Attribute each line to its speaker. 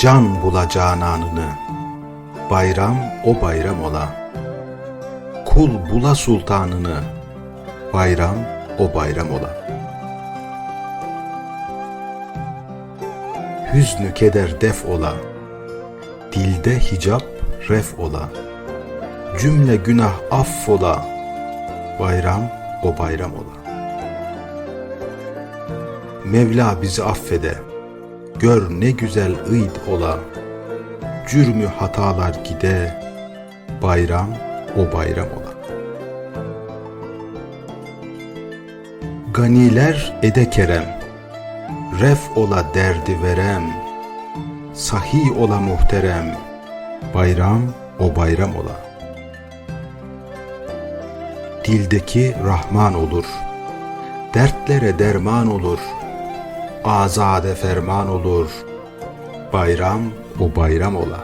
Speaker 1: can bula cananını, bayram o bayram ola. Kul bula sultanını, bayram o bayram ola. Hüznü keder def ola, dilde hicap ref ola. Cümle günah affola, bayram o bayram ola. Mevla bizi affede, gör ne güzel ıyd ola. Cürmü hatalar gide, bayram o bayram ola. Ganiler ede kerem, ref ola derdi verem, sahi ola muhterem, bayram o bayram ola. Dildeki Rahman olur, dertlere derman olur, azade ferman olur, bayram o bayram ola.